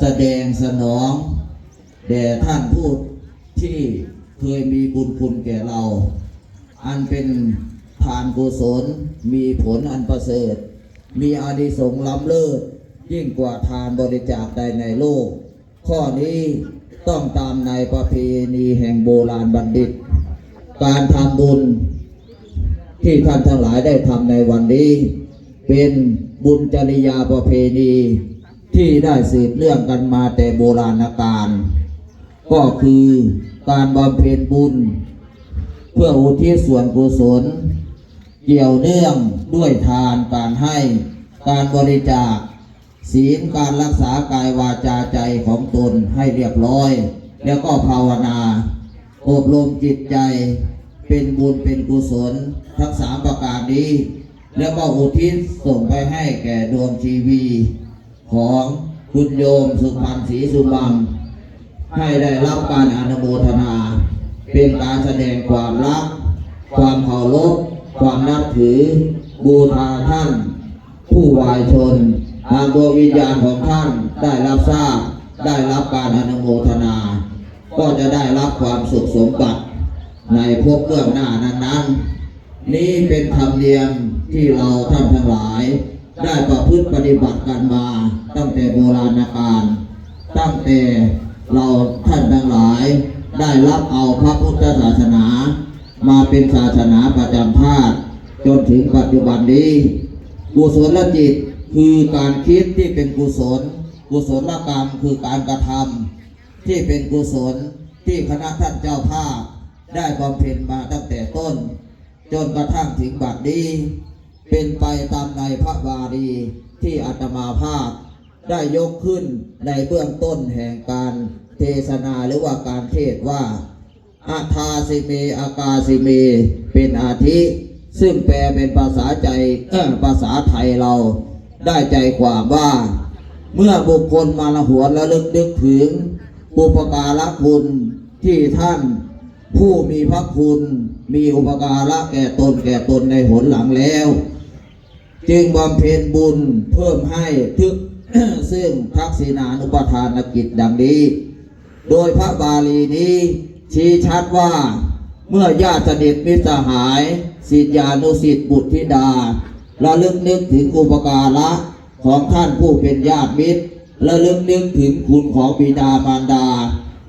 แสดงสนอง แด่ท่านผู้ที่เคยมีบุญคุณแก่เรา อันเป็นทานกุศลมีผลอันประเสริฐ มีอานิสงส์ล้ำเลิศยิ่งกว่าทานบริจาคใดในโลก ข้อนี้ต้องตามในประเพณีแห่งโบราณบัณฑิต การทำบุญที่ท่านทั้งหลายได้ทำในวันนี้ เป็นบุญจริยาประเพณี ที่ได้สืบเนื่องกันมาแต่โบราณกาลก็คือการบำเพ็ญบุญ เพื่ออุทิศส่วนกุศล เกี่ยวเนื่องด้วยทานการให้การบริจาค ศีลการรักษากายวาจาใจของตนให้เรียบร้อย แล้วก็ภาวนาอบรมจิตใจเป็นบุญเป็นกุศล ทั้งสามประการนี้ แล้วก็อุทิศส่งไปให้แก่ดวงชีวี ของคุณโยมสุพรรณศรีสุบังให้ได้รับการอนุโมทนา เป็นการแสดงความรัก ความเคารพความนับถือบูชาท่าน ผู้วายชนทางดวงวิญญาณของท่านได้รับทราบได้รับการอนุโมทนา ก็จะได้รับความสุขสมบัติในภพเบื้องหน้านั้นๆ นี้เป็นธรรมเนียมที่เราท่านทั้งหลาย ได้ประพฤติปฏิบัติกันมาตั้งแต่โบราณกาลตั้งแต่เราท่านทั้งหลาย ได้รับเอาพระพุทธศาสนา มาเป็นศาสนาประจำชาติจนถึงปัจจุบันนี้กุศลจิตคือการคิดที่เป็นกุศล กุศลกรรมคือการกระทำที่เป็นกุศลที่คณะท่านเจ้าภาพ ได้บำเพ็ญมาตั้งแต่ต้น จนกระทั่งถึงบัดนี้ เป็นไปตามในพระวารีที่อาตมาภาพ ได้ยกขึ้นในเบื้องต้นแห่งการเทศนาหรือว่าการเทศว่าอาทาสิเมอากาสิเม เป็นอาทิ ซึ่งแปลเป็นภาษาใจภาษาไทยเราได้ใจความว่า เมื่อบุคคลมาละหวนและลึกนึกถึงอุปการะคุณที่ท่าน ผู้มีพระคุณมีอุปการะแก่ตนแก่ตนในหนหลังแล้ว จึงบำเพ็ญบุญเพิ่มให้ทึกซึ่งทักษิณานุปทานกิจดังนี้ โดยพระบาลีนี้ชี้ชัดว่าเมื่อญาติสนิทมิตรสหายศิษยานุสิทธิบุตรธิดาระลึกนึกถึงอุปการะของท่านผู้เป็นญาติมิตรระลึกนึกถึงคุณของบิดามารดา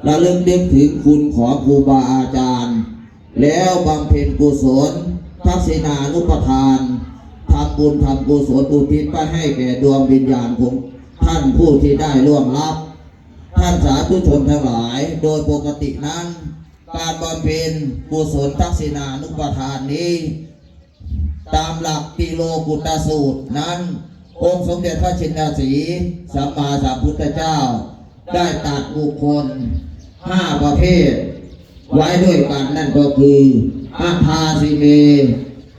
ระลึกนึกถึงคุณของครูบาอาจารย์ แล้วบำเพ็ญกุศลทักษิณานุปทาน ทำบุญทำกุศลอุทิศไปให้แก่ดวงวิญญาณของท่านผู้ที่ได้ล่วงลับ ท่านสาธุชนทั้งหลาย โดยปกตินั้น การบำเพ็ญกุศลทักษิณานุปทานนี้ ตามหลักปิโลกุตสูตรนั้น องค์สมเด็จพระชินสีสัมมาสัมพุทธเจ้า ได้ตัดบุคคลห้าประเภท ไว้ด้วยกันนั่นก็คืออาคาสิเม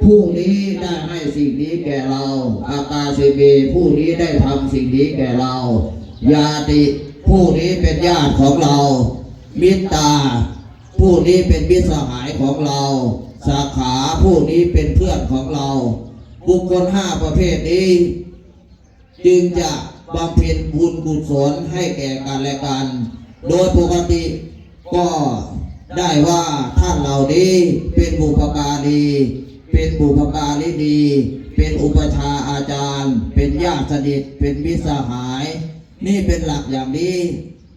ผู้นี้ได้ให้สิ่งนี้แก่เรา อากาสิเมผู้นี้ได้ทำสิ่งนี้แก่เรา ยาติ ผู้นี้เป็นญาติของเรา มิตตา ผู้นี้เป็นมิตรสหายของเรา สาขาผู้นี้เป็นเพื่อนของเรา บุคคลห้าประเภทนี้ จึงจะบำเพ็ญบุญกุศลให้แก่กันและกัน โดยปกติก็ได้ว่าท่านเหล่านี้เป็นบุพการี เป็นบุพการีดี เป็นอุปชาอาจารย์ เป็นญาติสนิทเป็นมิตรสหาย นี่เป็นหลักอย่างนี้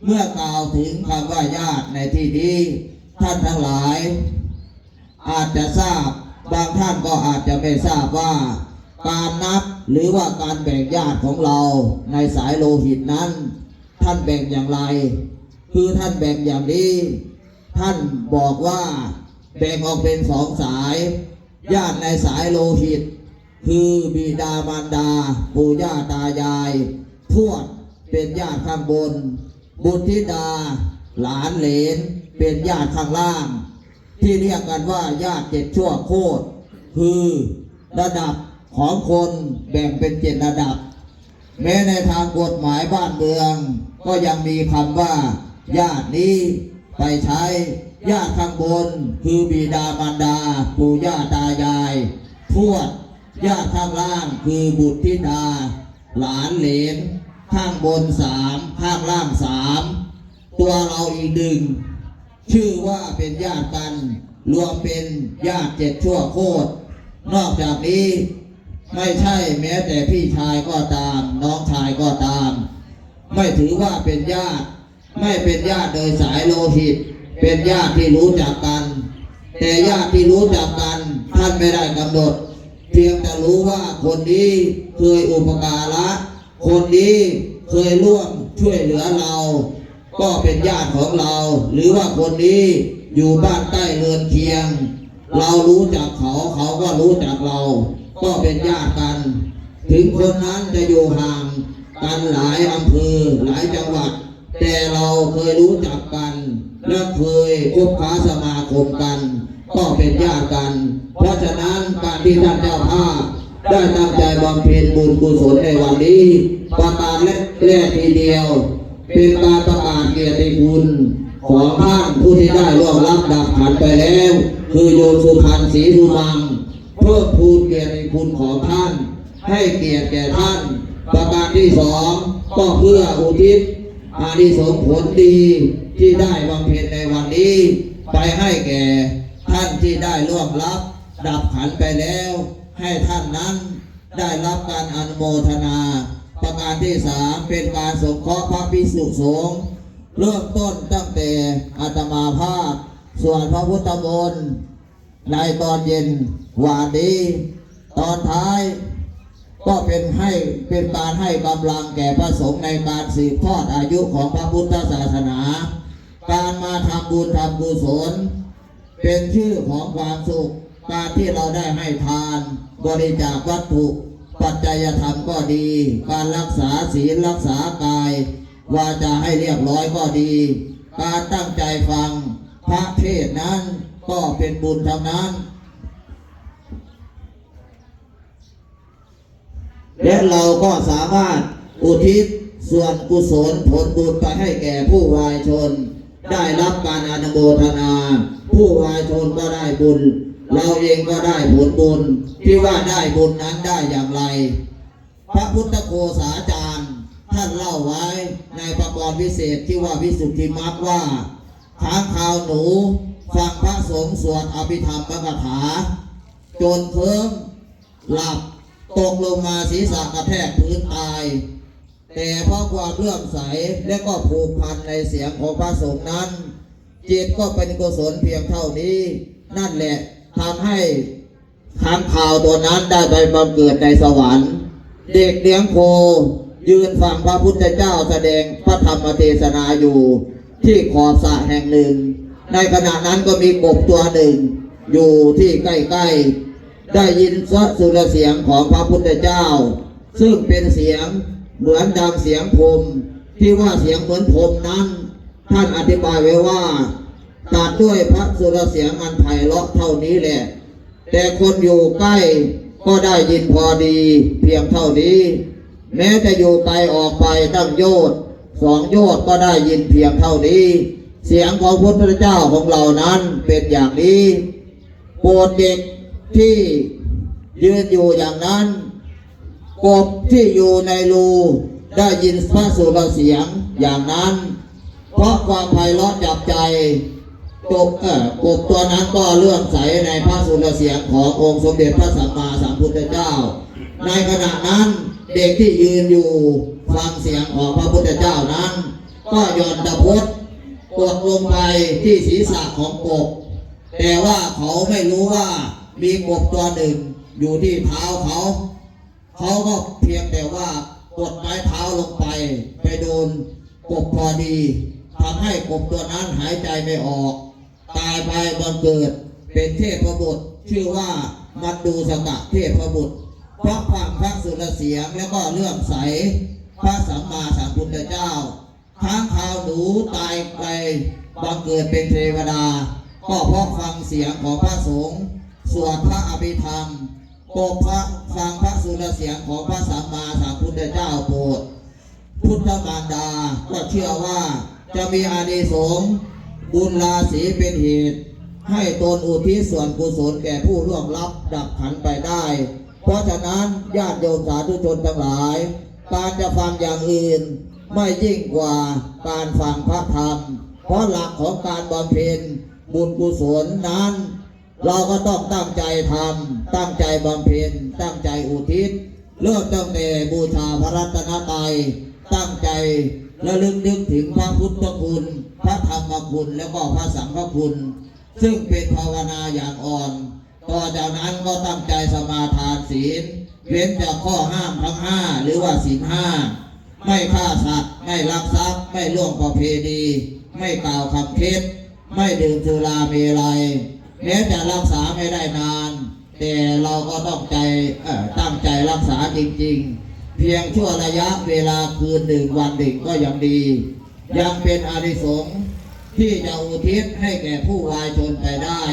เมื่อกล่าวถึงคำว่าญาติในที่นี้ ท่านทั้งหลาย อาจจะทราบบางท่านก็อาจจะไม่ทราบว่า การนับหรือว่าการแบ่งญาติของเราในสายโลหิตนั้น ท่านแบ่งอย่างไร คือท่านแบ่งอย่างนี้ ท่านบอกว่าแบ่งออกเป็นสองสาย ญาติในสายโลหิต คือบิดามารดา ปู่ย่าตายาย ทวดเป็นญาติข้างบน บุตรธิดา หลานเหลน เป็นญาติข้างล่าง ที่เรียกกันว่าญาติเจ็ดชั่วโคตร คือระดับของคนแบ่งเป็นเจ็ดระดับ แม้ในทางกฎหมายบ้านเมือง ก็ยังมีคำว่า ญาตินี้ไปใช้ ญาติข้างบนคือบิดามารดา ปู่ย่าตายาย ทวด ญาติข้างล่างคือบุตรธิดา หลานเหลน ข้างบนสามข้างล่างสามตัวเราอีกหนึ่งชื่อว่าเป็นญาติกัน รวมเป็นญาติเจ็ดชั่วโคตร นอกจากนี้ไม่ใช่แม้แต่พี่ชายก็ตาม น้องชายก็ตาม ไม่ถือว่าเป็นญาติ ไม่เป็นญาติโดยสายโลหิต เป็นญาติที่รู้จักกัน แต่ญาติที่รู้จักกันท่านไม่ได้กำหนด เพียงแต่รู้ว่าคนนี้เคยอุปการะ คนนี้เคยร่วมช่วยเหลือเรา ก็เป็นญาติของเรา หรือว่าคนนี้อยู่บ้านใกล้เรือนเคียง เรารู้จักเขาเขาก็รู้จักเรา ก็เป็นญาติกัน ถึงคนนั้นจะอยู่ห่างกันหลายอำเภอหลายจังหวัด แต่เราเคยรู้จักกัน และเคยคบค้าสมาคมกัน ก็เป็นญาติกัน เพราะฉะนั้นการที่ท่านเจ้าภาพได้ตั้งใจบำเพ็ญบุญกุศลในวันนี้ ประการแรกแรกทีเดียว เป็นการประกาศเกียรติคุณของท่านผู้ที่ได้ร่วมรับดับขันไปแล้ว คือโยมสุพรรณศรีสุมังเพิ่มพูนเกียรติคุณของท่าน ให้เกียรติแก่ท่าน ประการที่สองก็เพื่ออุทิศ อานิสงส์ผลดีที่ได้บำเพ็ญในวันนี้ ไปให้แก่ท่านที่ได้ร่วมรับ ดับขันไปแล้ว ให้ท่านนั้นได้รับการอนุโมทนา ประการที่สามเป็นการสงเคราะห์พระภิกษุสงฆ์เริ่มต้นตั้งแต่อาตมาภาพ ส่วนพระพุทธมนต์ในตอนเย็นวานนี้ ตอนท้าย ก็เป็นให้เป็นการให้กำลังแก่พระสงฆ์ในการสืบทอดอายุของพระพุทธศาสนา การมาทำบุญทำกุศล เป็นชื่อของความสุข การที่เราได้ให้ทาน บริจาควัตถุปัจจัยธรรมก็ดี การรักษาศีลรักษากายว่าจะให้เรียบร้อยก็ดี การตั้งใจฟังพระเทศน์นั้นก็เป็นบุญทั้งนั้น และเราก็สามารถอุทิศส่วนกุศลผลบุญไปให้แก่ผู้วายชน ได้รับการอนุโมทนา ผู้วายชนก็ได้บุญ เราเองก็ได้ผลบุญที่ว่าได้บุญนั้นได้อย่างไร พระพุทธโฆษาจารย์ท่านเล่าไว้ในประกรณ์วิเศษที่ว่าวิสุทธิมรรคว่าค้างคาวหนูฟังพระสงฆ์สวดอภิธรรมพระคาถา จนเคลิ้มหลับ ตกลงมาศีรษะกระแทกพื้นตาย แต่เพราะความเลื่อมใสและก็ผูกพันในเสียงของพระสงฆ์นั้นจิตก็เป็นกุศลเพียงเท่านี้ นั่นแหละทำให้ค้างข่าวตัวนั้นได้ไปบังเกิดในสวรรค์ เด็กเลี้ยงโค ยืนฟังพระพุทธเจ้าแสดงพระธรรมเทศนาอยู่ ที่ขอบสระแห่งหนึ่ง ในขณะนั้นก็มีกบตัวหนึ่ง อยู่ที่ใกล้ๆ ได้ยินสะสุรเสียงของพระพุทธเจ้า ซึ่งเป็นเสียงเหมือนดังเสียงพรมที่ว่าเสียงเหมือนพรมนั้น ท่านอธิบายไว้ว่าตัดด้วยพระสุรเสียงอันไพเราะเท่านี้แหละ แต่คนอยู่ใกล้ก็ได้ยินพอดีเพียงเท่านี้ แม้จะอยู่ไกลออกไปตั้งโยชน์สองโยชน์ก็ได้ยินเพียงเท่านี้ เสียงของพระพุทธเจ้าของเรานั้นเป็นอย่างนี้ โปรดเด็ก ที่ยืนอยู่อย่างนั้น กบที่อยู่ในรูได้ยินพระสุรเสียงอย่างนั้น เพราะความไพเราะจับใจกบเออกบตัวนั้นก็เลื่อมใสในพระสุรเสียงขององค์สมเด็จพระสัมมาสัมพุทธเจ้า ในขณะนั้นเด็กที่ยืนอยู่ฟังเสียงของพระพุทธเจ้านั้น ก็ย่อนตะพดกลงไปที่ศีรษะของกบแต่ว่าเขาไม่รู้ว่า มีกบตัวหนึ่งอยู่ที่เท้าเขาเขาก็เพียงแต่ว่ากดไม้เท้าลงไป ไปโดนกบพอดีทำให้กบตัวนั้นหายใจไม่ออก ตายไปบังเกิด เป็นเทพบุตรชื่อว่ามันดูสกะเทพบุตรเพราะฟังพระสุรเสียงแล้วก็เลื่อมใส พระสัมมาสัมพุทธเจ้าค้างคาวหนูตายไปบังเกิดเป็นเทวดา ก็เพราะฟังเสียงของพระสงฆ์ สวดพระอภิธรรมโปรดพระฟังพระสุรเสียงของพระสัมมาสัมพุทธเจ้าโปรดพุทธมารดา ก็เชื่อว่าจะมีอานิสงส์บุญราศีเป็นเหตุ ให้ตนอุทิศส่วนกุศลแก่ผู้ร่วงรับดับขันไปได้ เพราะฉะนั้นญาติโยมสาธุชนทั้งหลาย การจะฟังอย่างอื่น ไม่ยิ่งกว่าการฟังพระธรรม เพราะหลักของการบำเพ็ญบุญกุศลนั้น เราก็ต้องตั้งใจทำตั้งใจบำเพ็ญตั้งใจอุทิศเริ่มตั้งแต่บูชาพระรัตนตรัยตั้งใจระลึกนึกถึงพระพุทธคุณ พระธรรมคุณแล้วก็พระสังฆคุณ ซึ่งเป็นภาวนาอย่างอ่อนต่อจากนั้นก็ตั้งใจสมาทานศีล เว้นจากข้อห้ามทั้งห้าหรือว่าศีลห้าไม่ฆ่าสัตว์ไม่ลักทรัพย์ ไม่ล่วงประเพณี ไม่กล่าวคำเท็จไม่ดื่มสุราเมลัย แม้จะรักษาไม่ได้นาน แต่เราก็ต้องใจตั้งใจรักษาจริง ๆ เพียงชั่วระยะเวลาคืนหนึ่งวันหนึ่งก็ยังดี ยังเป็นอานิสงส์ที่จะอุทิศให้แก่ผู้วายชนไปได้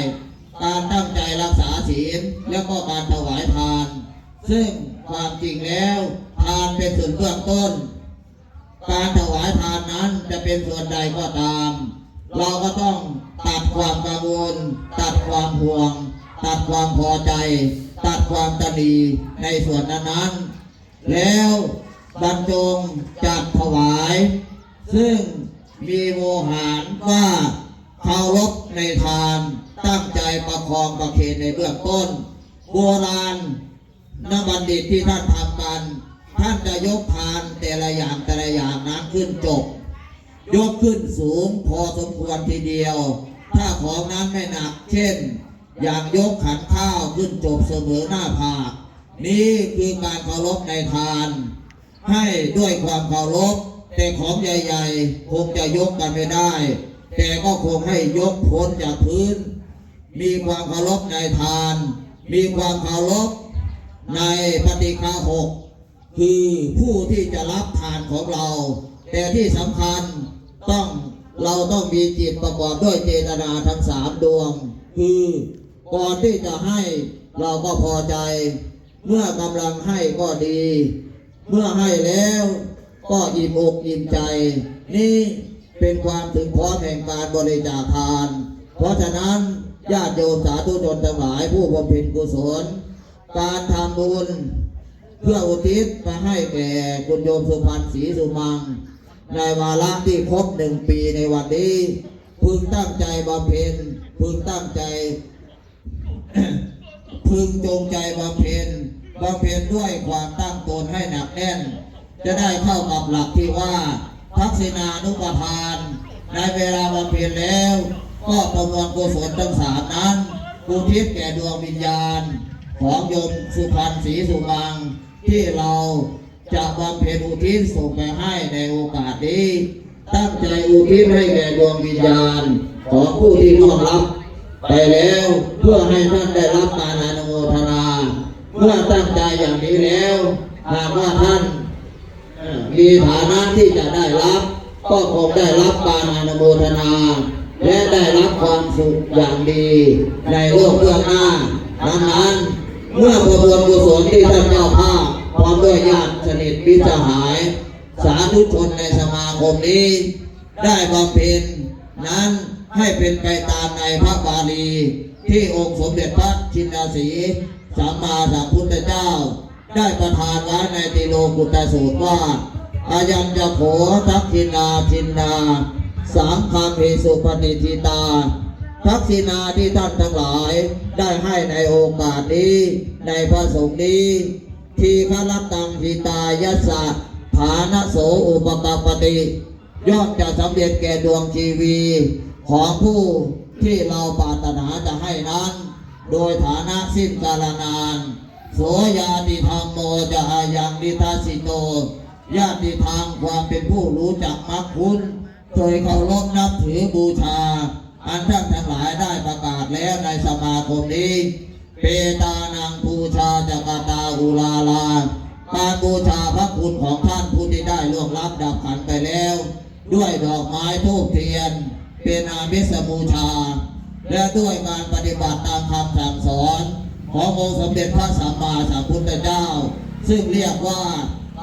การตั้งใจรักษาศีลแล้วก็การถวายทาน ซึ่งความจริงแล้วทานเป็นส่วนเบื้องต้น การถวายทานนั้นจะเป็นส่วนใดก็ตาม เราก็ต้องตัดความกังวล ตัดความห่วง ตัดความพอใจ ตัดความตนีในส่วนนั้นๆ แล้วบรรจงจัดถวาย ซึ่งมีโมหารว่าเคารพในทานตั้งใจประคองประเคนในเบื้องต้น โบราณนักบัณฑิตที่ท่านทำกัน ท่านจะยกทานแต่ละอย่างแต่ละอย่างนั้นขึ้นจบ ยกขึ้นสูงพอสมควรทีเดียว ถ้าของนั้นไม่หนัก เช่น อย่างยกขันข้าวขึ้นจบเสมอหน้าผาก นี่คือการเคารพในทาน ให้ด้วยความเคารพแต่ของใหญ่ๆ คงจะยกกันไม่ได้ แต่ก็คงให้ยกพ้นจากพื้น มีความเคารพในทาน มีความเคารพในปฏิฆาหกคือผู้ที่จะรับทานของเรา แต่ที่สำคัญ ต้องเราต้องมีจิตประกอบด้วยเจตนาทั้งสามดวง คือก่อนที่จะให้เราก็พอใจ เมื่อกำลังให้ก็ดี เมื่อให้แล้วก็อิ่มอกอิ่มใจ นี่เป็นความถึงพร้อมแห่งการบริจาคทาน เพราะฉะนั้นญาติโยมสาธุชนทั้งหลายผู้บำเพ็ญกุศล การทำบุญ เพื่ออุทิศไปให้แก่คุณโยมสุพรรณศรีสุมัง ในวาระที่ครบหนึ่งปีในวันนี้ พึงตั้งใจบำเพ็ญพึงตั้งใจ พึงจงใจบำเพ็ญบำเพ็ญด้วยความตั้งตนให้หนักแน่น จะได้เข้ากับหลักที่ว่า ทักษิณานุปทาน ในเวลาบำเพ็ญแล้ว ก็ประมวลกุศลทั้งสามนั้นอุทิศแก่ดวงวิญญาณ ของโยมสุพรรณศรีสุมังที่เรา จะบำเพ็ญอุทิศส่งไปให้ในโอกาสนี้ ตั้งใจอุทิศให้แก่ดวงวิญญาณของผู้ที่ร่วงรับ ไปแล้วเพื่อให้ท่านได้รับการอนุโมทนา เมื่อตั้งใจอย่างนี้แล้วหากว่าท่านมีฐานะที่จะได้รับ ก็คงได้รับการอนุโมทนา และได้รับความสุขอย่างดี ในโลกเบื้องหน้าดังนั้นเมื่อประวลกุศลที่ท่านเจ้าภาพ ร้อมด้วยญาติสนิทมิตรสหาย สาธุชนในสมาคมนี้ ได้บำเพ็ญนั้นให้เป็นไปตามในพระบาลี ที่องค์สมเด็จพระชินสีสัมมาสัมพุทธเจ้า ได้ประทานไว้ในติโลกุตตสูตรว่า อายัญจะโขทักษินาทินนาสามคำเพสุปนิทิตา ทักษิณาที่ท่านทั้งหลายได้ให้ในโอกาสนี้ ในพระสงฆ์นี้ ทีฆรตังทิตายัสะฐานโสอุปกปปติย่อมจะสำเร็จแก่ดวงชีวีของผู้ที่เราปรารถนาจะให้นั้น โดยฐานะสิ้นกาลนาน โสยาติธรรมโมจะอายังดิทัสิโต ญาติทางความเป็นผู้รู้จักมักคุณเคยเคารพนับถือบูชา อันท่านทั้งหลายได้ประกาศแล้วในสมาคมนี้ เปตานังบูชาจักตา อุลาลาการบูชาพระคุณของท่านผู้ที่ได้ล่วงลับดับขันไปแล้ว ด้วยดอกไม้ทูบเทียน เป็นอามิสบูชา และด้วยการปฏิบัติตามคำสั่งสอน ขององค์สมเด็จพระสัมมาสัมพุทธเจ้า ซึ่งเรียกว่า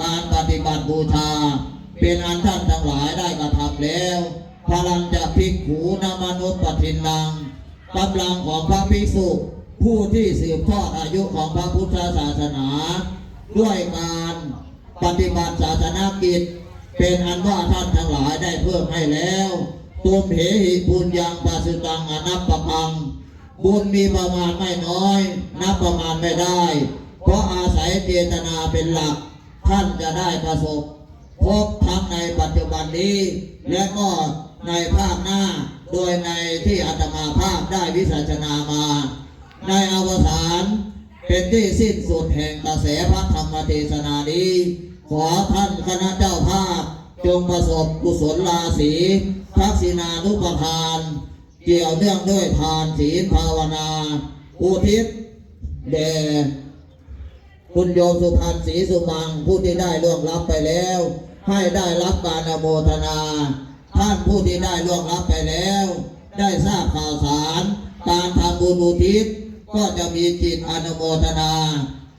การปฏิบัติบูชา เป็นอันท่านทั้งหลายได้กระทำแล้วพลังจะพิกขูนามนุษย์ปทินังกำลังของพระภิกษุ ผู้ที่สืบทอดอายุของพระพุทธศาสนา ด้วยการปฏิบัติศาสนกิจ เป็นอันว่าท่านทั้งหลายได้เพิ่มให้แล้วตุมเหหิบุญยังปัสสตังอนัปปะพัง บุญมีประมาณไม่น้อย นับประมาณไม่ได้ เพราะอาศัยเจตนาเป็นหลัก ท่านจะได้ประสบ พบทั้งในปัจจุบันนี้ และก็ในภาคหน้า โดยในที่อาตมาภาพได้วิสัชนามา ในอวสานเป็นที่สิ้นสุดแห่งกระแสพระธรรมเทศนานี้ ขอท่านคณะเจ้าภาพ จงประสบกุศลราศีทักษินานุปทาน เกี่ยวเนื่องด้วยทานศีลภาวนา อุทิศแด่คุณโยมสุพันธ์ศรีสุมังผู้ที่ได้ล่วงลับไปแล้ว ให้ได้รับการอนุโมทนา ท่านผู้ที่ได้ล่วงลับไปแล้ว ได้ทราบข่าวสาร การทำบุญอุทิศ ก็จะมีจิตอนุโมทนา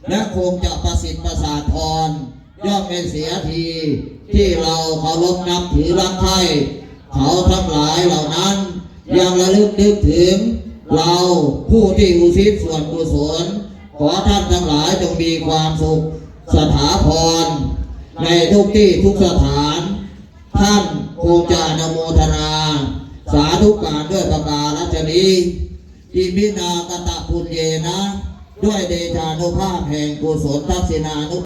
และคงจะประสิทธิ์ประสาทพรย่อมเป็นเสียที ที่เราเคารพนับถือรักใคร่เขาทั้งหลายเหล่านั้น ยังระลึกนึกถึง เราผู้ที่อุทิศส่วนกุศลขอท่านทั้งหลายจงมีความสุขสถาพร ในทุกที่ทุกสถาน ท่านคงจะอนโมทนา สาธุการด้วยประการัชนี อิมินากตะปุญเยนะ ด้วยเดชานุภาพแห่งกุศลทักษิณานุ